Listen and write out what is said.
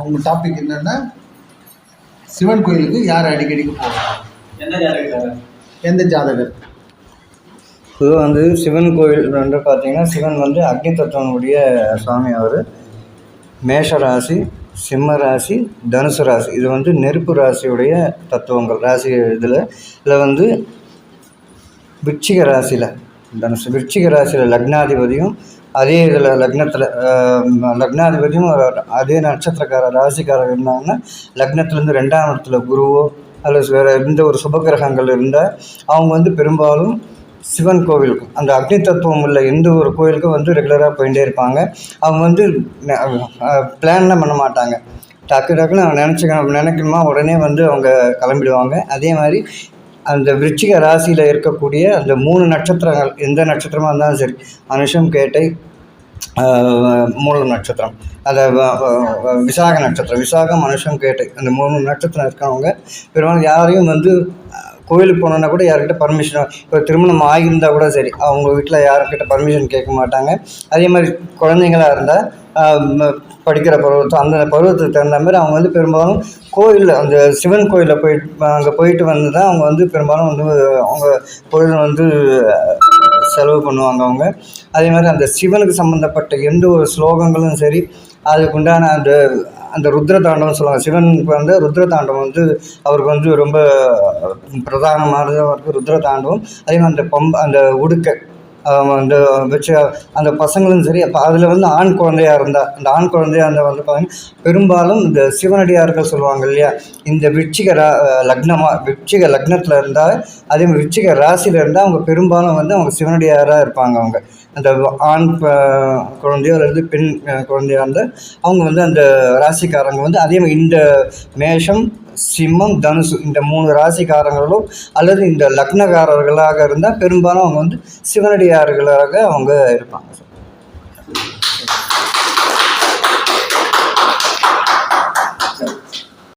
உங்கள் டாபிக் என்னன்னா சிவன் கோயிலுக்கு யார் அடிக்கடிக்கு போவாங்க? எந்த ஜாதகர்? பொதுவாக வந்து சிவன் கோயில் வந்து பார்த்தீங்கன்னா சிவன் வந்து அக்னி தத்துவனுடைய சுவாமி அவர். மேஷ ராசி சிம்ம ராசி தனுசு ராசி. இது வந்து நெருப்பு ராசியுடைய தத்துவங்கள். ராசி இதில் இதில் வந்து விருச்சிக ராசியில் தனுசு. விருச்சிக ராசியில் லக்னாதிபதியும் அதே இதில் லக்னத்தில் லக்னாதிபதியும் அதே நட்சத்திரக்கார ராசிக்காரர் இருந்தாங்கன்னா லக்னத்துலேருந்து ரெண்டாம் இடத்துல குருவோ அல்லது வேறு எந்த ஒரு சுபகிரகங்கள் இருந்தால் அவங்க வந்து பெரும்பாலும் சிவன் கோவிலுக்கு அந்த அக்னி தத்துவம் உள்ள எந்த ஒரு கோயிலுக்கும் வந்து ரெகுலராக போயிட்டே இருப்பாங்க. அவங்க வந்து பிளான்லாம் பண்ண மாட்டாங்க. டக்கு டக்குன்னு அவங்க நினச்சிக்கணும் நினைக்கணுமா உடனே வந்து அவங்க கிளம்பிடுவாங்க. அதே மாதிரி அந்த விருச்சிக ராசியில் இருக்கக்கூடிய அந்த மூணு நட்சத்திரங்கள் எந்த நட்சத்திரமாக இருந்தாலும் சரி அனுஷம் கேட்டை ஆஹ், மூல நட்சத்திரம். அந்த விசாக நட்சத்திரம். விசாகம் மனுஷன் கேட்டு அந்த மூணு நட்சத்திரம் இருக்கவங்க பெரும்பாலும் யாரையும் வந்து கோயிலுக்கு போனோன்னா கூட யார்கிட்ட பர்மிஷன் இப்போ திருமணம் ஆகியிருந்தா கூட சரி அவங்க வீட்டில் யார்கிட்ட பர்மிஷன் கேட்க மாட்டாங்க. அதே மாதிரி குழந்தைங்களா இருந்தால் படிக்கிற பருவத்தம் அந்த பருவத்துக்கு தகுந்த மாதிரி அவங்க வந்து பெரும்பாலும் கோயிலில் அந்த சிவன் கோயிலில் போயிட்டு அங்கே போயிட்டு வந்து தான் அவங்க வந்து பெரும்பாலும் வந்து அவங்க பொழுது வந்து செலவு பண்ணுவாங்க அவங்க. அதே மாதிரி அந்த சிவனுக்கு சம்மந்தப்பட்ட எந்த ஒரு ஸ்லோகங்களும் சரி அதுக்கு உண்டான அந்த அந்த ருத்ர தாண்டவம் சொல்லுவாங்க சிவனுக்கு வந்து ருத்ர தாண்டவம் வந்து அவருக்கு வந்து ரொம்ப பிரதானமானதாக இருக்குது ருத்ர தாண்டவம் அதே மாதிரி அந்த பம் அந்த உடுக்கை வந்து அந்த வச்சு அந்த பசங்களும் சரி அப்போ அதில் வந்து ஆண் குழந்தையாக இருந்தால் அந்த ஆண் குழந்தையாக இருந்தால் வந்து பார்த்தீங்கன்னா பெரும்பாலும் இந்த சிவனடியார்கள் சொல்லுவாங்க இல்லையா இந்த விருச்சிக ரா லக்னமாக விருச்சிக லக்னத்தில் இருந்தால் அதே மாதிரி விருச்சிக ராசியில் இருந்தால் அவங்க பெரும்பாலும் வந்து அவங்க சிவனடியாராக இருப்பாங்க அவங்க. அந்த ஆண் குழந்தையோ அல்லது பெண் குழந்தையாக இருந்தால் அவங்க வந்து அந்த ராசிக்காரங்க வந்து அதே மாதிரி இந்த மேஷம் சிம்மம் தனுசு இந்த மூணு ராசிக்காரங்களும் அல்லது இந்த லக்னக்காரர்களாக இருந்தால் பெரும்பாலும் அவங்க வந்து சிவனடியார்களாக அவங்க இருப்பாங்க. சார்